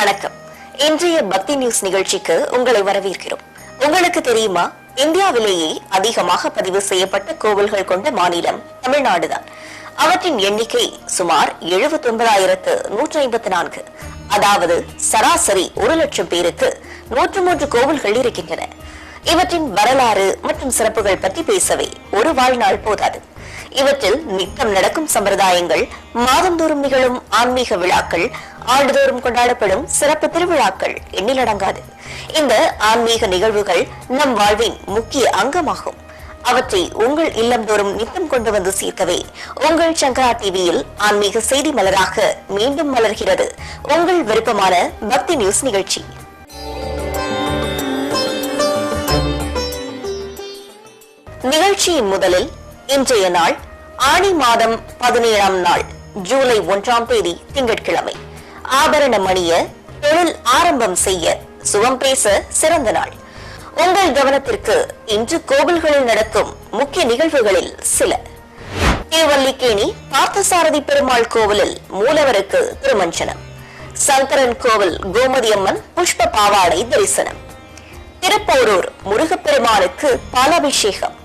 வணக்கம். இன்றைய பக்தி நியூஸ் நிகழ்ச்சிக்கு உங்களை வரவேற்கிறோம். உங்களுக்கு தெரியுமா? இந்தியாவிலேயே அதிகமாக பதிவு செய்யப்பட்ட கோவில்கள் கொண்ட மாநிலம் தமிழ்நாடுதான். அவற்றின் எண்ணிக்கை சுமார் எழுபத்தி ஒன்பதாயிரத்து நூற்றி ஐம்பத்தி நான்கு. அதாவது சராசரி ஒரு லட்சம் பேருக்கு நூற்று மூன்று கோவில்கள் இருக்கின்றன. இவற்றின் வரலாறு மற்றும் சிறப்புகள் பற்றி பேசவே ஒரு வாழ்நாள் போதாது. இவற்றில் நித்தம் நடக்கும் சம்பிரதாயங்கள் மாதந்தோறும் நிகழும் ஆன்மீக விழாக்கள் ஆண்டுதோறும் கொண்டாடப்படும் சிறப்பு திருவிழாக்கள் எண்ணிலடங்காது இந்த ஆன்மீக நிகழ்வுகள் நம் வாழ்வின் முக்கிய அங்கமாகும். அவற்றை உங்கள் இல்லந்தோறும் நித்தம் கொண்டு வந்து சேர்க்கவே உங்கள் சங்கரா டிவியில் ஆன்மீக செய்தி மலராக மீண்டும் மலர்கிறது உங்கள் விருப்பமான பக்தி நியூஸ் நிகழ்ச்சி. நிகழ்ச்சியின் முதலில் இன்றைய நாள் ஆணி மாதம் பதினேழாம் நாள் ஜூலை ஒன்றாம் தேதி திங்கட்கிழமை. ஆபரண மணிய தொழில் ஆரம்பம் செய்ய சுகம் பேச சிறந்த நாள். உங்கள் கவனத்திற்கு இன்று கோவில்களில் நடக்கும் முக்கிய நிகழ்வுகளில் சில. திருவல்லிக்கேணி பார்த்தசாரதி பெருமாள் கோவிலில் மூலவருக்கு திருமஞ்சனம். சங்கரன் கோவில் கோமதி அம்மன் புஷ்ப பாவாடை தரிசனம். திருப்போரூர் முருகப்பெருமானுக்கு பாலாபிஷேகம்.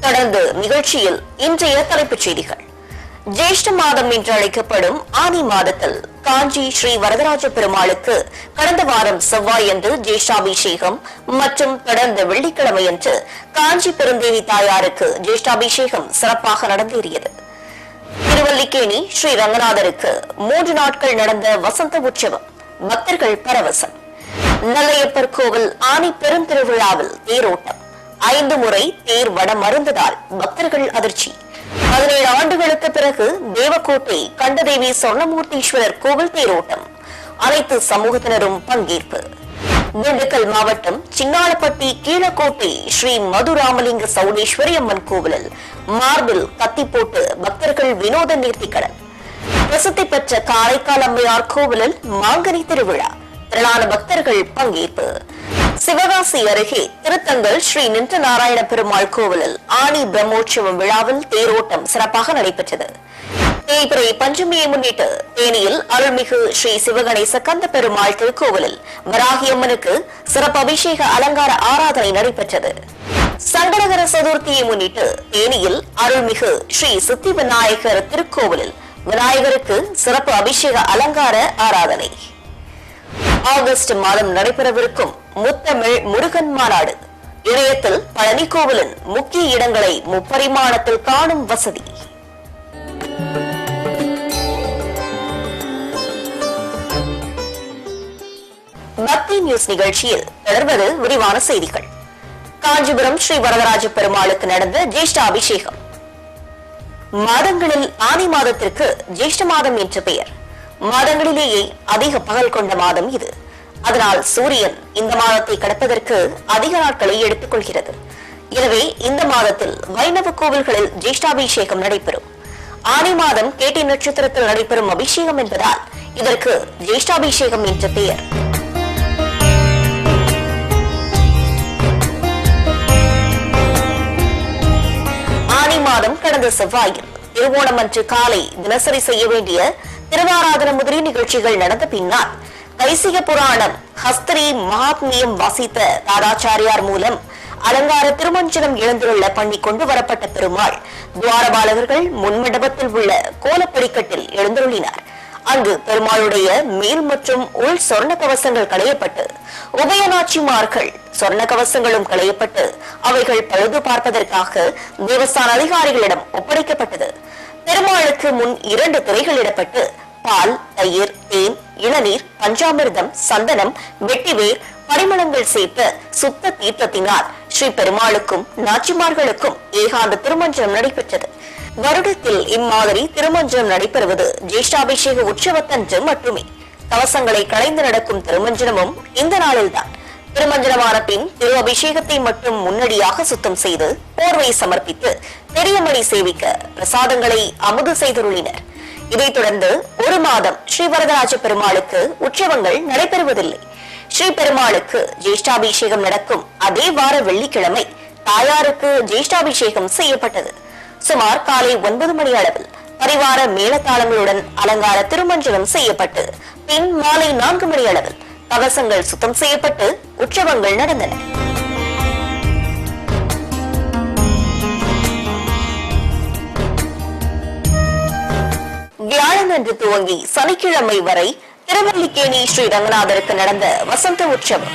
தொடர்ந்து நிகழ்ச்சியில் இன்றைய தலைப்புச் செய்திகள். ஜேஷ்ட மாதம் என்று அழைக்கப்படும் ஆனி மாதத்தில் காஞ்சி ஸ்ரீ வரதராஜ பெருமாளுக்கு கடந்த வாரம் செவ்வாயன்று ஜேஷ்டாபிஷேகம் மற்றும் தொடர்ந்த வெள்ளிக்கிழமையன்று காஞ்சி பெருந்தேவி தாயாருக்கு ஜேஷ்டாபிஷேகம் சிறப்பாக நடந்தேறியது. திருவல்லிக்கேணி ஸ்ரீ ரங்கநாதருக்கு மூன்று நாட்கள் நடந்த வசந்த உற்சவம் பக்தர்கள் பரவசம். நல்லையப்பர் கோவில் ஆனி பெருந்திருவிழாவில் தேரோட்டம். ஐந்து முறை தேர் வடம் மருந்ததால் பக்தர்கள் அதிர்ச்சி. பதினேழு ஆண்டுகளுக்கு பிறகு தேவக்கோட்டை கண்டதேவி சொன்னமூர்த்தீஸ்வரர் கோவில் தேரோட்டம். அனைத்து சமூகத்தினரும் பங்கேற்பு. திண்டுக்கல் மாவட்டம் சின்னாளப்பட்டி கீழக்கோட்டை ஸ்ரீ மதுராமலிங்க சௌடேஸ்வரி அம்மன் கோவிலில் மார்பில் கத்தி போட்டு பக்தர்கள் வினோத நேர்த்திக்கடன். பிரசித்தி பெற்ற காரைக்கால் அம்மையார் கோவிலில் மாங்கனி திருவிழா. திரளான பக்தர்கள் பங்கேற்பு. சிவகாசி அருகே திருத்தங்கல் ஸ்ரீ நின்ற நாராயண பெருமாள் கோவிலில் ஆணி பிரம்மோற்சவம் விழாவில் தேரோட்டம் சிறப்பாக நடைபெற்றது. தேய்பிரை பஞ்சமியை முன்னிட்டு தேனியில் அருள்மிகு ஸ்ரீ சிவகணேச கந்த பெருமாள் திருக்கோவிலில் வராகியம்மனுக்கு சிறப்பு அபிஷேக அலங்கார ஆராதனை நடைபெற்றது. சங்கடகர சதுர்த்தியை முன்னிட்டு தேனியில் அருள்மிகு ஸ்ரீ சித்தி விநாயகர் திருக்கோவிலில் விநாயகருக்கு சிறப்பு அபிஷேக அலங்கார ஆராதனை. ஆகஸ்ட் மாதம் நடைபெறவிருக்கும் முத்தமிழ் முருகன் மாநாடு. இணையத்தில் பழனி கோவிலின் முக்கிய இடங்களை முப்பரிமாணத்தில் காணும் வசதி. பக்தி நியூஸ் நிகழ்ச்சியில் தொடர்வது விரிவான செய்திகள். காஞ்சிபுரம் ஸ்ரீ வரதராஜ பெருமாளுக்கு நடந்த ஜேஷ்ட அபிஷேகம் மாதங்களில் ஆனி மாதத்திற்கு ஜேஷ்ட மாதம் என்ற பெயர். மாதங்களிலேயே அதிக பகல் கொண்ட மாதம் இது. அதனால் சூரியன் இந்த மாதத்தை கடப்பதற்கு அதிக நாட்களை எடுத்துக்கொள்கிறது எனவே இந்த மாதத்தில் வைணவ கோவில்களில் ஜேஷ்டாபிஷேகம் நடைபெறும். ஆனி மாதம் கேட்டி நட்சத்திரத்தில் நடைபெறும் அபிஷேகம் என்பதால் இதற்கு ஜேஷ்டாபிஷேகம் என்ற பெயர். ஆனி மாதம் கடந்த செவ்வாயில் திருவோணம் அன்று காலை தினசரி செய்ய வேண்டிய திருவாராதன முதலிய நிகழ்ச்சிகள் நடந்த பின்னால் கைசிக புராணம் ஹஸ்திரி மகாத்மியம் வாசித்த தாதாச்சாரியார் மூலம் அலங்கார திருமஞ்சனம் எழுந்துள்ள பண்ணி கொண்டு வரப்பட்ட பெருமாள் துவாரபாலகர்கள் முன்மண்டபத்தில் உள்ள கோலப்படிக்கட்டில் எழுந்துள்ளினார் அங்கு பெருமாளுடைய மேல் மற்றும் உள் சொர்ண கவசங்கள் களையப்பட்டு உபயநாச்சிமார்கள் சொர்ண கவசங்களும் களையப்பட்டு அவைகள் பழுது பார்ப்பதற்காக தேவஸ்தான அதிகாரிகளிடம் ஒப்படைக்கப்பட்டது. பெருமாளுக்கு முன் இரண்டு திரைகள் இடப்பட்டு பால் தயிர் தேன் இளநீர் பஞ்சாமிர்தம் சந்தனம் வெட்டிவேர் பரிமளங்கள் சேர்த்த சுத்த தீர்த்தத்தினால் ஸ்ரீ பெருமாளுக்கும் நாச்சிமார்களுக்கும் ஏகாந்த திருமஞ்சனம் நடைபெற்றது. வருடத்தில் இம்மாதிரி திருமஞ்சனம் நடைபெறுவது ஜேஷ்டாபிஷேக உற்சவத்தன்று மட்டுமே. கவசங்களை களைந்து நடக்கும் திருமஞ்சனமும் இந்த நாளில்தான். திருமஞ்சனமான பின் திரு அபிஷேகத்தை மட்டும் முன்னடியாக சுத்தம் செய்து போர்வை சமர்ப்பித்து பெரியமணி சேவிக்க பிரசாதங்களை அமுது செய்துள்ளனர் இதைத் தொடர்ந்து ஒரு மாதம் ஸ்ரீ வரதராஜ பெருமாளுக்கு உற்சவங்கள் நடைபெறுவதில்லை. ஸ்ரீ பெருமாளுக்கு ஜேஷ்டாபிஷேகம் நடக்கும் அதே வார வெள்ளிக்கிழமை தாயாருக்கு ஜேஷ்டாபிஷேகம் செய்யப்பட்டது. சுமார் காலை ஒன்பது மணி அளவில் பரிவார மேளதாளங்களுடன் அலங்கார திருமஞ்சனம் செய்யப்பட்டு பின் மாலை நான்கு மணி அளவில் கவசங்கள் சுத்தம் செய்யப்பட்டு உற்சவங்கள் நடந்தன. வியாழனன்று துவங்கி சனிக்கிழமை வரை திருவல்லிக்கேணி ஸ்ரீ ரங்கநாதருக்கு நடந்த வசந்த உற்சவம்.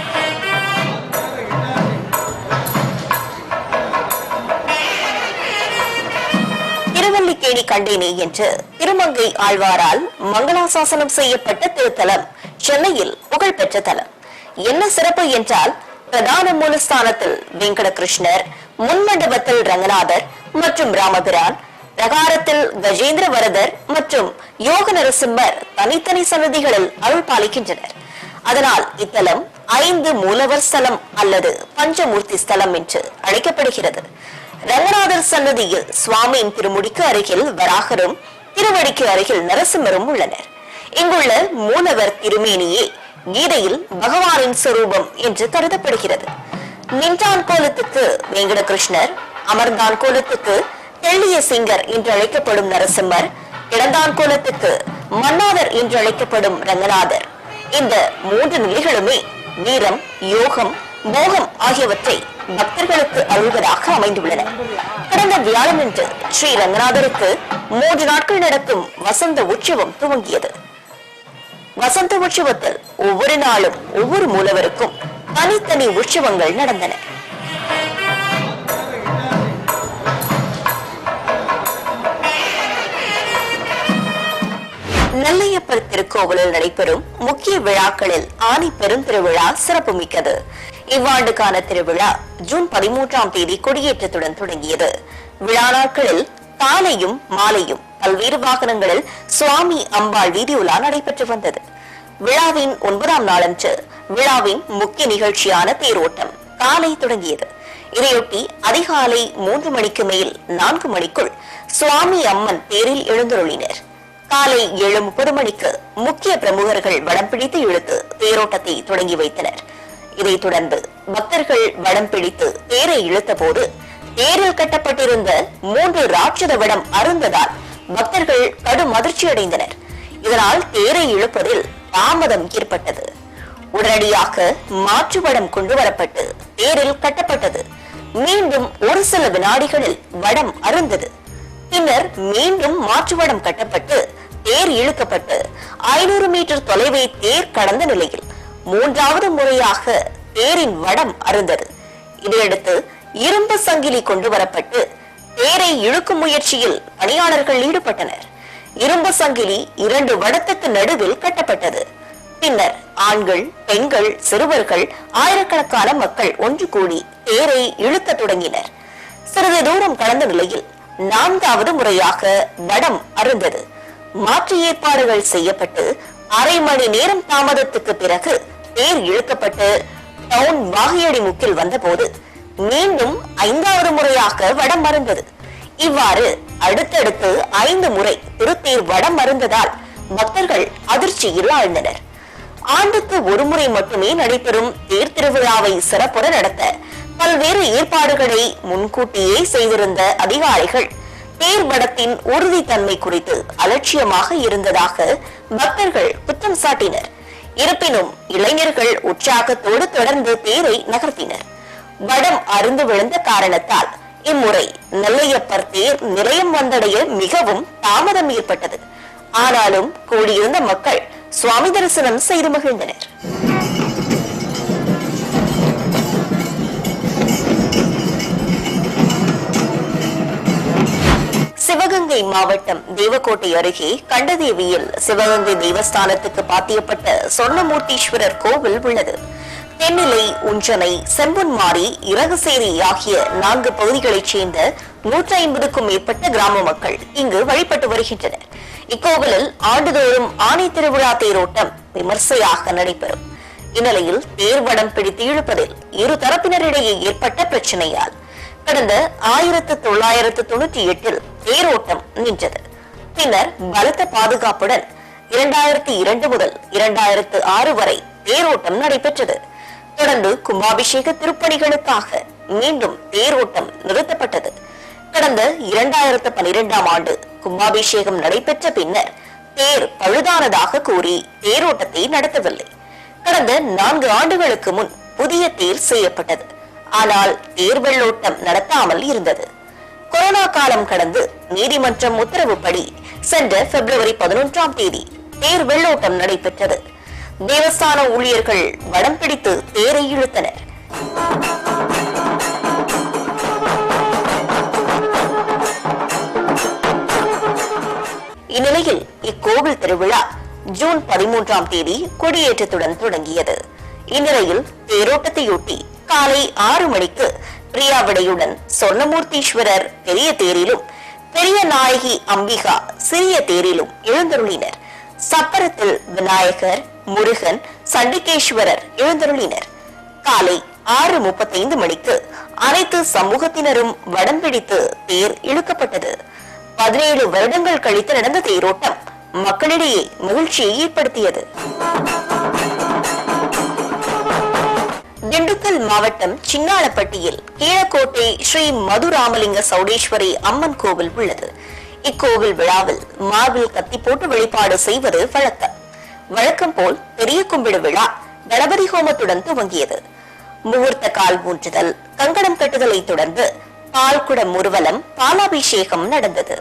திருவல்லிக்கேணி கண்டேனே என்று திருமங்கை ஆழ்வாரால் மங்களாசாசனம் செய்யப்பட்ட திருத்தலம் சென்னையில் புகழ்பெற்ற தலம். என்ன சிறப்பு என்றால் பிரதான மூலஸ்தானத்தில் வெங்கடகிருஷ்ணர் முன்மண்டபத்தில் ரங்கநாதர் மற்றும் ராமபிரான் பிரகாரத்தில் கஜேந்திர வரதர் மற்றும் யோக நரசிம்மர் தனித்தனி சன்னதிகளில் அருள் பாலிக்கின்றனர். அதனால் இத்தலம் ஐந்து மூலவர் ஸ்தலம் அல்லது பஞ்சமூர்த்தி ஸ்தலம் என்று அழைக்கப்படுகிறது. ரங்கநாதர் சன்னதியில் சுவாமியின் திருமுடிக்கு அருகில் வராகரும் திருவடிக்கு அருகில் நரசிம்மரும் உள்ளனர். இங்குள்ள மூலவர் திருமேனியே கீதையில் பகவானின் சொரூபம் என்று கருதப்படுகிறது. நின்றான் கோலத்துக்கு வெங்கடகிருஷ்ணர் அமர்ந்தான் கோலத்துக்கு தெள்ளிய சிங்கர் என்று அழைக்கப்படும் நரசிம்மர் கிடந்தான் கோலத்துக்கு மன்னாதர் என்று அழைக்கப்படும் ரங்கநாதர். இந்த மூன்று நிலைகளுமே வீரம் யோகம் மோகம் ஆகியவற்றை பக்தர்களுக்கு அருள்வதாக அமைந்துள்ளன. கடந்த வியாழனன்று ஸ்ரீ ரங்கநாதருக்கு மூன்று நாட்கள் நடக்கும் வசந்த உற்சவம் துவங்கியது. வசந்த உற்சவத்தில் ஒவ்வொரு நாளும் ஒவ்வொரு மூலவருக்கும் தனித்தனி உற்சவங்கள் நடந்தன. நெல்லையப்பர் திருக்கோவிலில் நடைபெறும் முக்கிய விழாக்களில் ஆனி பெருந்திருவிழா சிறப்புமிக்கது. இவ்வாண்டுக்கான திருவிழா ஜூன் பதிமூன்றாம் தேதி கொடியேற்றத்துடன் தொடங்கியது. விழா நாட்களில் காலையும் மாலையும் பல்வேறு வாகனங்களில் சுவாமி அம்பாள் வீதி உலா நடைபெற்று வந்தது. விழாவின் ஒன்பதாம் நாளன்று விழாவின் முக்கிய நிகழ்ச்சியான தேரோட்டம் காலை தொடங்கியது. இதையொட்டி அதிகாலை மூன்று மணிக்கு மேல் நான்கு மணிக்குள் சுவாமி அம்மன் தேரில் எழுந்தருளினர். காலை ஏழு முப்பது மணிக்கு முக்கிய பிரமுகர்கள் வடம் பிடித்து இழுத்து தேரோட்டத்தை தொடங்கி வைத்தனர். இதைத் தொடர்ந்து பக்தர்கள் வடம் பிடித்து தேரை இழுத்த போது தேரில் கட்டப்பட்டிருந்த மூன்று ராட்சத வடம் அருந்ததால் பக்தர்கள் கடும் அதிர்ச்சி அடைந்தனர் இதனால் தேரை இழுப்பதில் தாமதம் ஏற்பட்டது. உடனடியாக மாற்று வடம் கொண்டு வரப்பட்டு தேரில் கட்டப்பட்டது. மீண்டும் ஒரு சில வினாடிகளில் வடம் அருந்தது. பின்னர் மீண்டும் மாற்று வடம் கட்டப்பட்டு தேர் இழுக்கப்பட்டு ஐநூறு மீட்டர் தொலைவை தேர் கடந்த நிலையில் மூன்றாவது முறையாக தேரின் வடம் அருந்தது. இதையடுத்து இரும்பு சங்கிலி கொண்டு வரப்பட்டு தேரை இழுக்கும் முயற்சியில் பணியாளர்கள் ஈடுபட்டனர். இரும்பு சங்கிலி இரண்டு வடத்துக்கு நடுவில் கட்டப்பட்டது. பின்னர் ஆண்கள் பெண்கள் சிறுவர்கள் ஆயிரக்கணக்கான மக்கள் ஒன்று கூடி தேரை இழுக்க தொடங்கினர். சிறிது தூரம் கடந்த நிலையில் நான்காவது முறையாக வடம் அருந்தது. மாற்று ஏற்பாடுகள் செய்யப்பட்டு அரை மணி நேரம் தாமதத்துக்கு பிறகு தேர் இழுக்கப்பட்டு டவுன் வாகையடி முக்கில் வந்தபோது மீண்டும் ஐந்தாவது முறையாக வடம் மருந்தது இவ்வாறு அடுத்தடுத்து ஐந்து முறை திருத்தேர் வடம் மருந்ததால் பக்தர்கள் அதிர்ச்சியில் ஆழ்ந்தனர் ஆண்டுக்கு ஒருமுறை மட்டுமே நடைபெறும் தேர் திருவிழாவை சிறப்புற நடத்த பல்வேறு ஏற்பாடுகளை முன்கூட்டியே செய்திருந்த அதிகாரிகள் தேர் வடத்தின் உறுதித்தன்மை குறித்து அலட்சியமாக இருந்ததாக பக்தர்கள் குற்றம் சாட்டினர். இருப்பினும் இளைஞர்கள் உற்சாகத்தோடு தொடர்ந்து தேரை நகர்த்தினர். வடம் அருந்து விழுந்த காரணத்தால் இம்முறை நெல்லையப்பர் தேர் நிலையம் வந்தடைய மிகவும் தாமதம் ஏற்பட்டது. ஆனாலும் கூடியிருந்த மக்கள் சுவாமி தரிசனம் செய்து மகிழ்ந்தனர். சிவகங்கை மாவட்டம் தேவக்கோட்டை அருகே கண்டதேவியில் சிவகங்கை தேவஸ்தானத்துக்கு பாத்தியப்பட்ட சொர்ணமூர்த்தீஸ்வரர் கோவில் உள்ளது. தென்னிலை உஞ்சனை செம்பொன்மாரி இரகசேரி ஆகிய நான்கு பகுதிகளைச் சேர்ந்த நூற்றி ஐம்பதுக்கும் மேற்பட்ட கிராம மக்கள் இங்கு வழிபட்டு வருகின்றனர். இக்கோவிலில் ஆண்டுதோறும் ஆணை திருவிழா தேரோட்டம் விமர்சையாக நடைபெறும். இந்நிலையில் தேர்வடம் பிடித்து இழுப்பதில் இரு தரப்பினரிடையே ஏற்பட்ட பிரச்சனையால் கடந்த ஆயிரத்து தொள்ளாயிரத்து தொண்ணூற்றி எட்டில் தேரோட்டம் நின்றது. பின்னர் பலத்த பாதுகாப்புடன் இரண்டாயிரத்தி இரண்டு முதல் இரண்டாயிரத்து ஆறு வரை தேரோட்டம் நடைபெற்றது. தொடர்ந்து கும்பாபிஷேக திருப்பணிகளுக்காக மீண்டும் தேரோட்டம் நிறுத்தப்பட்டது. கடந்த இரண்டாயிரத்து பனிரெண்டாம் ஆண்டு கும்பாபிஷேகம் நடைபெற்ற பின்னர் தேர் பழுதானதாக கூறி தேரோட்டத்தை நடத்தவில்லை. கடந்த நான்கு ஆண்டுகளுக்கு முன் புதிய தேர் செய்யப்பட்டது. ஆனால் தேர் வெள்ளோட்டம் நடத்தாமல் இருந்தது. கொரோனா காலம் கடந்து நீதிமன்றம் உத்தரவுப்படி சென்ற பிப்ரவரி பதினொன்றாம் தேதி தேர் வெள்ளோட்டம் நடைபெற்றது. தேவஸ்தான ஊழியர்கள் வடம் பிடித்து தேரை இழுத்தனர். இந்நிலையில் இக்கோவில் திருவிழா ஜூன் பதிமூன்றாம் தேதி கொடியேற்றத்துடன் தொடங்கியது. இந்நிலையில் தேரோட்டத்தையொட்டி காலை ஆறு மணிக்கு பிரியாவிடையுடன் சொர்ணமூர்த்தீஸ்வரர் பெரிய தேரிலும் பெரிய நாயகி அம்பிகா சிறிய தேரிலும் எழுந்தருளினர். சப்பரத்தில் விநாயகர் முருகன் சண்டிகேஸ்வரர் எழுந்தருளினர். காலை ஆறு முப்பத்தைந்து மணிக்கு அனைத்து சமூகத்தினரும் வடம் பிடித்து தேர் இழுக்கப்பட்டது. பதினேழு வருடங்கள் கழித்து நடந்த தேரோட்டம் மக்களிடையே மகிழ்ச்சியை ஏற்படுத்தியது. திண்டுக்கல் மாவட்டம் சின்னாளப்பட்டியில் கீழக்கோட்டை ஸ்ரீ மதுராமலிங்க சௌடேஸ்வரி அம்மன் கோவில் உள்ளது. இக்கோவில் விழாவில் மார்பில் கத்தி போட்டு வழிபாடு செய்வது வழக்கம். வழக்கம் போல் பெரிய கும்பிடு விழா கணபதி ஹோமத்துடன் துவங்கியது. முகூர்த்த கால் ஊன்றுதல் கங்கணம் கட்டுதலை தொடர்ந்து பால்குடம் முருவலம் பாலாபிஷேகம் நடந்தது.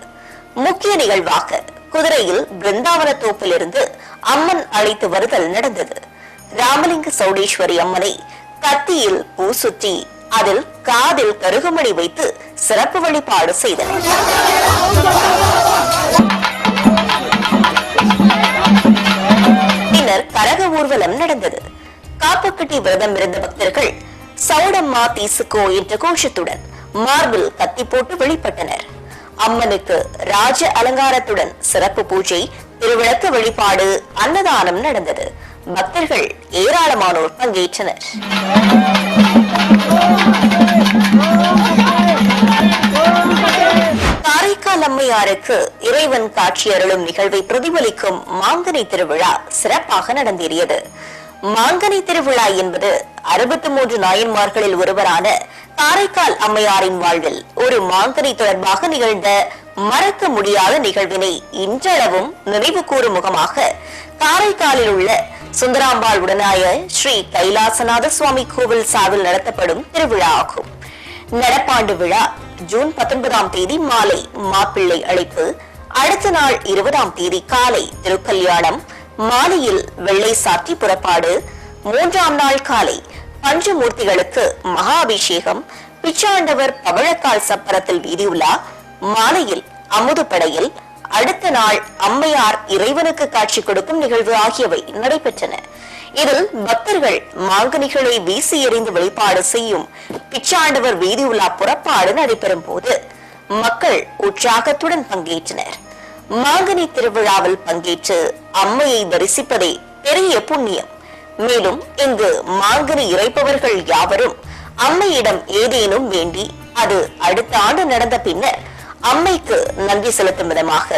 முக்கிய நிகழ்வாக குதிரையில் பிருந்தாவன தோப்பிலிருந்து அம்மன் அழைத்து வருதல் நடந்தது. ராமலிங்க சௌடேஸ்வரி அம்மனை கத்தியில் பூ சுற்றி அதில் காதில் கருகுமணி வைத்து சிறப்பு வழிபாடு செய்தனர். பின்னர் கரக ஊர்வலம் நடந்தது. காப்புக்கட்டி விரதம் இருந்த பக்தர்கள் சௌடம்மா தீசுக்கோ என்ற கோஷத்துடன் மார்பில் கத்தி போட்டு வெளிப்பட்டனர். அம்மனுக்கு ராஜ அலங்காரத்துடன் சிறப்பு பூஜை திருவிளக்கு வழிபாடு அன்னதானம் நடந்தது. பக்தர்கள் ஏராளமானோர் பங்கேற்றனர். காரைக்கால் அம்மையாருக்கு இறைவன் காட்சி அருளும் நிகழ்வை பிரதிபலிக்கும் மாங்கனி திருவிழா சிறப்பாக நடந்தேறியது. மாங்கனி திருவிழா என்பது அறுபத்தி மூன்று நாயன்மார்களில் ஒருவரான காரைக்கால் அம்மையாரின் வாழ்வில் ஒரு மாங்கனி தொடர்பாக நிகழ்ந்த மறக்க முடியாத நிகழ்வினை இன்றளவும் நினைவு கூறும் முகமாக காரைக்காலில் உள்ள சுந்தராம்பாள் உடனாய ஸ்ரீ கைலாசநாத சுவாமி கோவில் சார்பில் நடத்தப்படும் திருவிழா ஆகும் நடப்பாண்டு விழா ஜூன் பத்தொன்பதாம் தேதி மாலை மாப்பிள்ளை அழைப்பு. அடுத்த நாள் இருபதாம் தேதி காலை திருக்கல்யாணம். மாலையில் வெள்ளை சாத்தி புறப்பாடு. மூன்றாம் நாள் காலை பஞ்சமூர்த்திகளுக்கு மகா அபிஷேகம் பிச்சாண்டவர் பவழக்கால் சப்பரத்தில் வீதியுலா மாலையில் அமுதுப்படையில் அடுத்த நாள் அம்மையார் இறைவனுக்கு காட்சி கொடுக்கும் நிகழ்வு ஆகியவை நடைபெற்றன. இதில் பக்தர்கள் மாங்கனிகளை வீசி எறிந்து வழிபாடு செய்யும் பிச்சாண்டவர் வீதி உலா புறப்பாடு நடைபெறும் போது மக்கள் உற்சாகத்துடன் பங்கேற்றனர். மாங்கனி திருவிழாவில் பங்கேற்று அம்மையை தரிசிப்பதே பெரிய புண்ணியம். மேலும் இங்கு மாங்கனி இறைப்பவர்கள் யாவரும் அம்மையிடம் ஏதேனும் வேண்டி அது அடுத்த ஆண்டு நடந்த பின்னர் அம்மைக்கு நன்றி செலுத்தும் விதமாக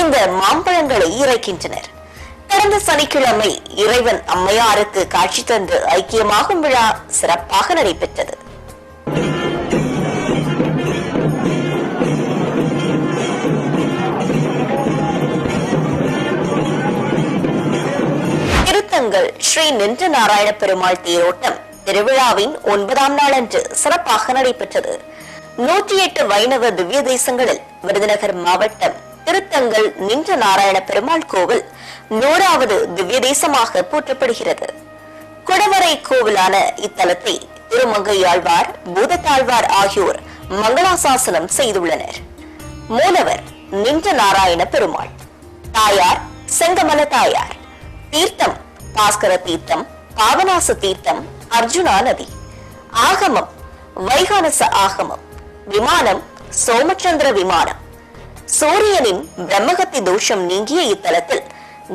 இந்த மாம்பழங்களை இறைக்கின்றனர். கடந்த சனிக்கிழமை இறைவன் அம்மையாருக்கு காட்சி தந்து ஐக்கியமாகும் விழா சிறப்பாக நடைபெற்றது. திருத்தங்கள் ஸ்ரீ நின்ற நாராயண பெருமாள் தேரோட்டம் திருவிழாவின் ஒன்பதாம் நாளன்று சிறப்பாக நடைபெற்றது. நூற்றி எட்டு வைணவ திவ்ய தேசங்களில் விருதுநகர் மாவட்டம் திருத்தங்கள் நின்ற நாராயண பெருமாள் கோவில் நூறாவது திவ்ய தேசமாக போற்றப்படுகிறது. குடவரை கோவிலான இத்தலத்தை திருமங்கையாழ்வார் பூதத்தாழ்வார் ஆகியோர் மங்களாசாசனம் செய்துள்ளனர். மூலவர் நின்ற நாராயண பெருமாள் தாயார் செங்கமல தாயார் தீர்த்தம் பாஸ்கர தீர்த்தம் பாவனாச தீர்த்தம் அர்ஜுனா நதி ஆகமம் வைகானச ஆகமம் விமானம் சோமச்சந்திர விமானம். சூரியனின் பிரம்மகத்தி தோஷம் நீங்கிய இத்தலத்தில்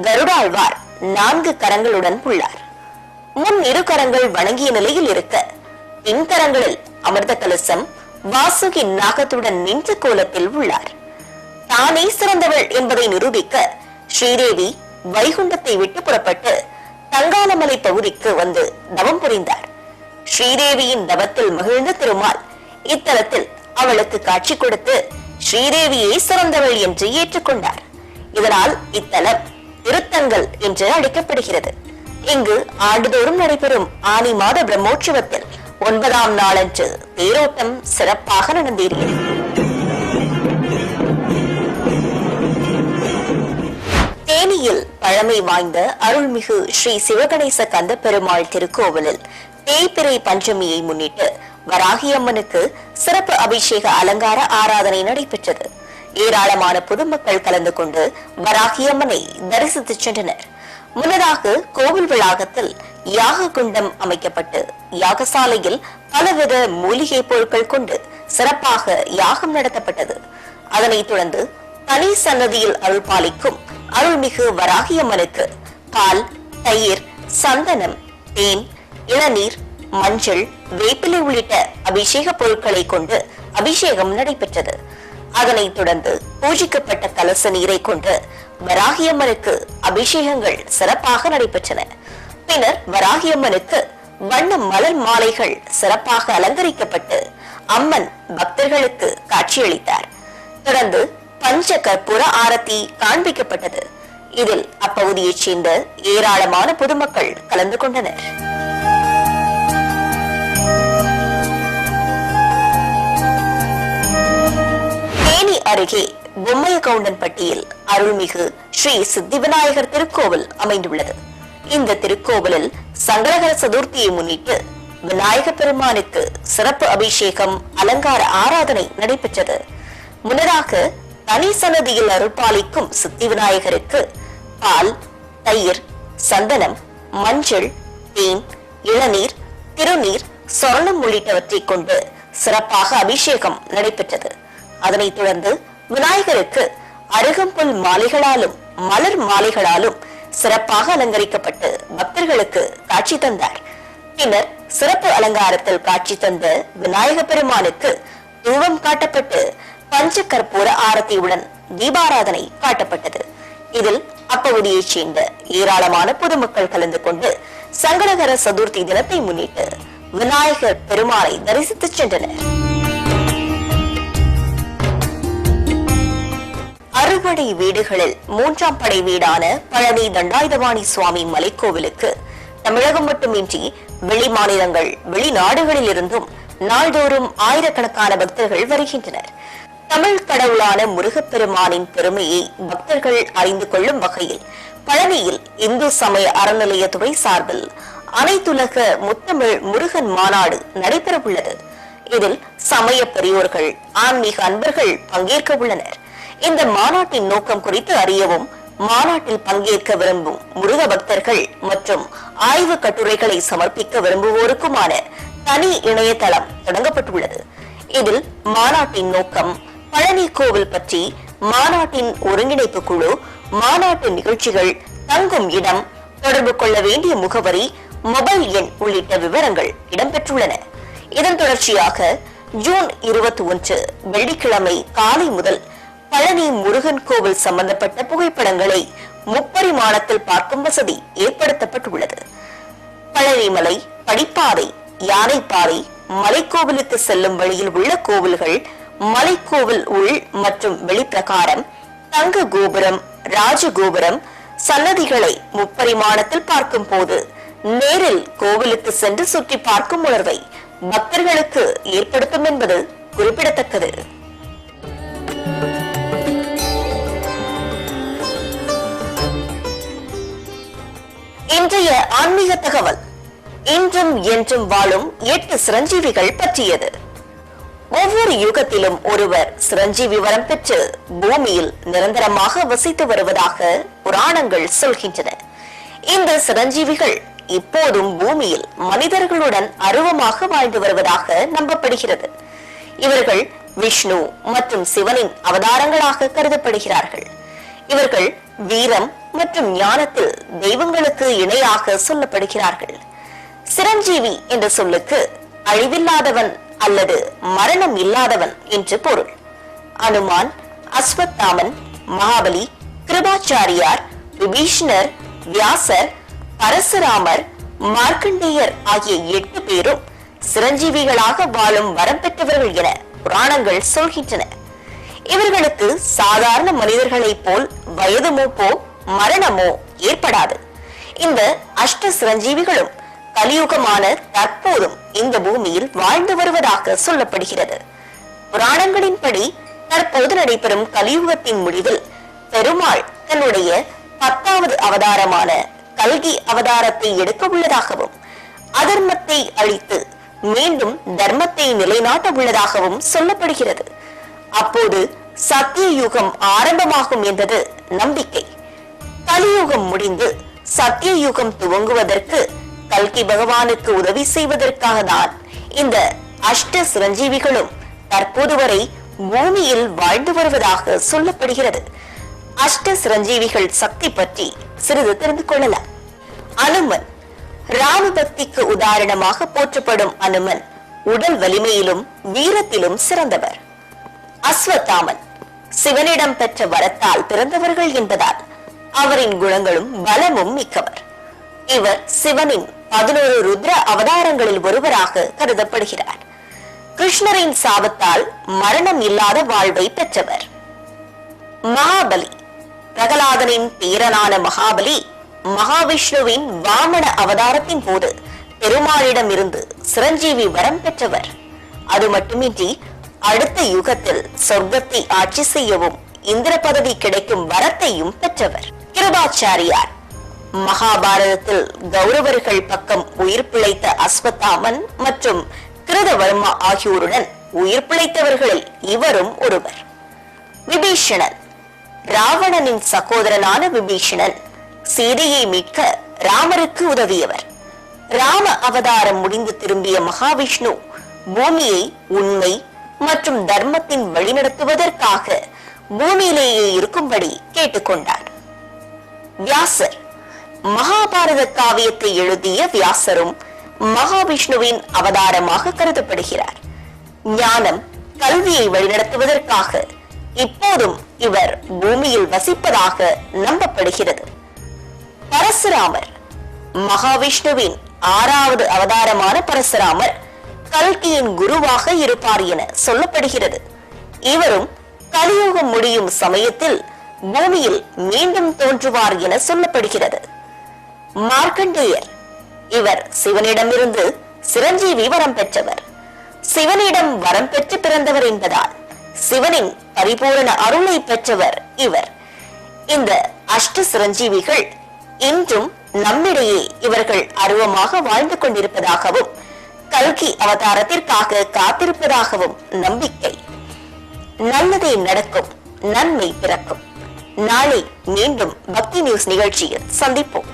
கருடாழ்வார் நான்கு கரங்களுடன் உள்ளார். முன் இரு கரங்கள் வணங்கிய நிலையில் இருக்க பின் கரங்களில் அமிர்த கலசம் வாசுகி நாகத்துடன் நின்ற கோலத்தில் உள்ளார். தானே சிறந்தவள் என்பதை நிரூபிக்க ஸ்ரீதேவி வைகுண்டத்தை விட்டு புறப்பட்டு தங்காலமலை பகுதிக்கு வந்து தவம் புரிந்தார். ஸ்ரீதேவியின் தவத்தில் மகிழ்ந்த திருமால் இத்தலத்தில் அவளுக்கு காட்சி கொடுத்து ஸ்ரீதேவியை சிறந்தவள் என்று ஏற்றுக்கொண்டார். இதனால் இத்தலம் திருத்தங்கள் என்று அழைக்கப்படுகிறது. இங்கு ஆண்டுதோறும் நடைபெறும் ஆனி மாத பிரம்மோற்சவத்தில் ஒன்பதாம் நாளன்று தேரோட்டம் சிறப்பாக நடந்தேறியது தேனியில் பழமை வாய்ந்த அருள்மிகு ஸ்ரீ சிவகணேச கந்த பெருமாள் திருக்கோவிலில் தேய்பிறை பஞ்சமியை முன்னிட்டு வராகியம்மனுக்கு சிறப்பு அபிஷேக அலங்கார ஆராதனை நடைபெற்றது. ஏராளமான பொதுமக்கள் கலந்து கொண்டு வராகியம்மனை தரிசித்து சென்றனர். முன்னதாக கோவில் வளாகத்தில் யாக குண்டம் அமைக்கப்பட்டு யாகசாலையில் பலவித மூலிகை பொருட்கள் கொண்டு சிறப்பாக யாகம் நடத்தப்பட்டது. அதனைத் தொடர்ந்து தனி சன்னதியில் அருள் பாலிக்கும் அருள்மிகு வராகியம்மனுக்கு பால் தயிர் சந்தனம் தேன் இளநீர் மஞ்சள் வேப்பிலை உள்ளிட்ட அபிஷேக பொருட்களை கொண்டு அபிஷேகம் நடைபெற்றது. அதனைத் தொடர்ந்து பூஜிக்கப்பட்ட கலச நீரை கொண்டு வராகியம்மனுக்கு அபிஷேகங்கள் சிறப்பாக நடைபெற்றன. பின்னர் வராகியம்மனுக்கு வண்ண மலர் மாலைகள் சிறப்பாக அலங்கரிக்கப்பட்டு அம்மன் பக்தர்களுக்கு காட்சியளித்தார். தொடர்ந்து பஞ்ச கற்பூர ஆரத்தி காண்பிக்கப்பட்டது. இதில் அப்பகுதியைச் சேர்ந்த ஏராளமான பொதுமக்கள் கலந்து கொண்டனர். அருகே பொம்மையகவுண்டன்பட்டியில் அருள்மிகு ஸ்ரீ சித்திவிநாயகர் திருக்கோவில் அமைந்துள்ளது. இந்த திருக்கோவிலில் சங்கடகர சதுர்த்தியை முன்னிட்டு விநாயக பெருமானுக்கு சிறப்பு அபிஷேகம் அலங்கார ஆராதனை நடைபெற்றது. முன்னதாக தனி சன்னதியில் அருள்பாலிக்கும் சித்தி விநாயகருக்கு பால் தயிர் சந்தனம் மஞ்சள் தேன் இளநீர் திருநீர் சொர்ணம் உள்ளிட்டவற்றை கொண்டு சிறப்பாக அபிஷேகம் நடைபெற்றது. அதனைத் தொடர்ந்து விநாயகருக்கு அருகம்புல் மாலைகளாலும் மலர் மாலைகளாலும் சிறப்பாக அலங்கரிக்கப்பட்டு பக்தர்களுக்கு காட்சி தந்தார். பின்னர் சிறப்பு அலங்காரத்தில் காட்சி தந்த விநாயக பெருமானுக்கு தூவம் காட்டப்பட்டு பஞ்ச கற்பூர ஆரத்தியுடன் தீபாராதனை காட்டப்பட்டது. இதில் அப்பகுதியைச் சேர்ந்த ஏராளமான பொதுமக்கள் கலந்து கொண்டு சங்கடகர சதுர்த்தி தினத்தை முன்னிட்டு விநாயகர் பெருமாளை தரிசித்துச் சென்றனர். அறுபடை வீடுகளில் மூன்றாம் படை வீடான பழனி தண்டாயுதவாணி சுவாமி மலைக்கோவிலுக்கு. தமிழகம் மட்டுமின்றி வெளி மாநிலங்கள் வெளிநாடுகளில் இருந்தும் நாள்தோறும் ஆயிரக்கணக்கான பக்தர்கள் வருகின்றனர். தமிழ் கடவுளான முருகப்பெருமானின் பெருமையை பக்தர்கள் அறிந்து கொள்ளும் வகையில் பழனியில் இந்து சமய அறநிலையத்துறை சார்பில் அனைத்துலக முத்தமிழ் முருகன் மாநாடு நடைபெறவுள்ளது. இதில் சமய பெரியோர்கள் ஆன்மீக அன்பர்கள் பங்கேற்க உள்ளனர். இந்த மாநாட்டின் நோக்கம் குறித்து அறியவும் மாநாட்டில் பங்கேற்க விரும்பும் முருக பக்தர்கள் மற்றும் ஆய்வு கட்டுரைகளை சமர்ப்பிக்க விரும்புவோருக்குமான தனி இணையதளம் தொடங்கப்பட்டுள்ளது. இதில் மாநாட்டின் நோக்கம் பழனி கோவில் பற்றி மாநாட்டின் ஒருங்கிணைப்பு குழு மாநாட்டு நிகழ்ச்சிகள் தங்கும் இடம் தொடர்பு கொள்ள வேண்டிய முகவரி மொபைல் எண் உள்ளிட்ட விவரங்கள் இடம்பெற்றுள்ளன. இதன் தொடர்ச்சியாக ஜூன் இருபத்தி ஒன்று வெள்ளிக்கிழமை காலை முதல் பழனி முருகன் கோவில் சம்பந்தப்பட்ட புகைப்படங்களை முப்பரிமாணத்தில் பார்க்கும் வசதி ஏற்படுத்தப்பட்டுள்ளது. பழனிமலை படிப்பாதை யானைப்பாறை மலைக்கோவிலுக்கு செல்லும் வழியில் உள்ள கோவில்கள் மலைக்கோவில் உள் மற்றும் வெளிப்பிரகாரம் தங்க கோபுரம் ராஜகோபுரம் சன்னதிகளை முப்பரிமாணத்தில் பார்க்கும் போது நேரில் கோவிலுக்கு சென்று சுற்றி பார்க்கும் உணர்வை பக்தர்களுக்கு ஏற்படுத்தும் என்பது குறிப்பிடத்தக்கது. இன்றைய ஆன்மீக தகவல். இன்றும் என்றும் வாழும் எட்டு சிரஞ்சீவிகள் பற்றியது. ஒவ்வொரு யுகத்திலும் ஒருவர் சிரஞ்சீவி வரம் பெற்று பூமியில் நிரந்தரமாக வசித்து வருவதாக புராணங்கள் சொல்கின்றன. இந்த சிரஞ்சீவிகள் இப்போதும் பூமியில் மனிதர்களுடன் அருவமாக வாழ்ந்து வருவதாக நம்பப்படுகிறது. இவர்கள் விஷ்ணு மற்றும் சிவனின் அவதாரங்களாக கருதப்படுகிறார்கள். இவர்கள் வீரம் மற்றும் ஞானத்தில் தெய்வங்களுக்கு இணையாக சொல்லப்படுகிறார்கள். சிரஞ்சீவி என்ற சொல்லுக்கு அழிவில்லாதவன் அல்லது மரணம் இல்லாதவன் என்று பொருள். அனுமான் அஸ்வத்தாமன் மகாபலி கிருபாச்சாரியார் விபீஷ்ணர் வியாசர் பரசுராமர் மார்க்கண்டேயர் ஆகிய எட்டு பேரும் சிரஞ்சீவிகளாக வாழும் வரம் பெற்றவர்கள் என புராணங்கள் சொல்கின்றன. இவர்களுக்கு சாதாரண மனிதர்களைப் போல் வயது மூப்போ மரணமோ ஏற்படாது. இந்த அஷ்ட சிரஞ்சீவிகளும் கலியுகமான தற்போதும் இந்த பூமியில் வாழ்ந்து வருவதாக சொல்லப்படுகிறது. புராணங்களின்படி தற்போது நடைபெறும் கலியுகத்தின் முடிவில் பெருமாள் தன்னுடைய பத்தாவது அவதாரமான கல்கி அவதாரத்தை எடுக்க உள்ளதாகவும் அதர்மத்தை அழித்து மீண்டும் தர்மத்தை நிலைநாட்ட உள்ளதாகவும் சொல்லப்படுகிறது. அப்போது சத்திய யுகம் ஆரம்பமாகும் என்பது நம்பிக்கை. கலியுகம் முடிந்து சத்திய யுகம் துவங்குவதற்கு கல்கி பகவானுக்கு உதவி செய்வதற்காக தான் இந்த அஷ்ட சிரஞ்சீவிகளும் தற்போது வரை பூமியில் வாழ்ந்து வருவதாக சொல்லப்படுகிறது. அஷ்ட சிரஞ்சீவிகள் சக்தி பற்றி சிறிது தெரிந்து கொள்ளலாம். அனுமன் ராம பக்திக்கு உதாரணமாக போற்றப்படும் அனுமன் உடல் வலிமையிலும் வீரத்திலும் சிறந்தவர். அஸ்வத்தாமன் சிவனிடம் பெற்ற வரத்தால் பிறந்தவர்கள் என்பதால் அவரின் குணங்களும் பலமும் மிக்கவர். இவர் சிவனின் பதினோரு ருத்ர அவதாரங்களில் ஒருவராக கருதப்படுகிறார். கிருஷ்ணரின் சாபத்தால் மரணம் இல்லாத வாழ்வை பெற்றவர். மகாபலி பிரகலாதனின் பேரனான மகாபலி மகாவிஷ்ணுவின் வாமன அவதாரத்தின் போது பெருமாளிடம் இருந்து சிரஞ்சீவி வரம் பெற்றவர். அது மட்டுமின்றி அடுத்த யுகத்தில் சொர்க்கத்தை ஆட்சி செய்யவும் இந்திர பதவி கிடைக்கும் வரத்தையும் பெற்றவர். கிருபாச்சாரியார். மகாபாரதத்தில் கௌரவர்கள் பக்கம் உயிர் பிழைத்த அஸ்வத்தாமன் மற்றும் கிருதவர்மா ஆகியோருடன் உயிர் பிழைத்தவர்களில் இவரும் ஒருவர். விபீஷணன். ராவணனின் சகோதரனான விபீஷணன் சீதையை மீட்க ராமருக்கு உதவியவர். ராம அவதாரம் முடிந்து திரும்பிய மகாவிஷ்ணு பூமியை உண்மை மற்றும் தர்மத்தின் வழிநடத்துவதற்காக பூமியிலேயே இருக்கும்படி கேட்டுக்கொண்டார். வியாசர் மகாபாரத காவியத்தை எழுதிய வியாசரும் மகாவிஷ்ணுவின் அவதாரமாக கருதப்படுகிறார். ஞானம் கல்வியை வழிநடத்துவதற்காக இப்போதும் இவர் பூமியில் வசிப்பதாக நம்பப்படுகிறது. பரசுராமர் மகாவிஷ்ணுவின் ஆறாவது அவதாரமான பரசுராமர் கல்கியின் குருவாக இருப்பார் என சொல்லப்படுகிறது. இவரும் கலியுகம் முடியும் சமயத்தில் பூமியில் மீண்டும் தோன்றுவார் என சொல்லப்படுகிறது. மார்க்கண்டேயர் இவர் சிவனிடமிருந்து சிரஞ்சீவி வரம் பெற்றவர். சிவனிடம் வரம் பெற்று பிறந்தவர் என்பதால் சிவனின் பரிபூரண அருளை பெற்றவர் இவர். இந்த அஷ்ட சிரஞ்சீவிகள் இன்றும் நம்மிடையே இவர்கள் அருவமாக வாழ்ந்து கொண்டிருப்பதாகவும் கல்கி அவதாரத்திற்காக காத்திருப்பதாகவும் நம்பிக்கை. நல்லதே நடக்கும் நன்மை பிறக்கும். நாளை மீண்டும் பக்தி நியூஸ் நிகழ்ச்சியில் சந்திப்போம்.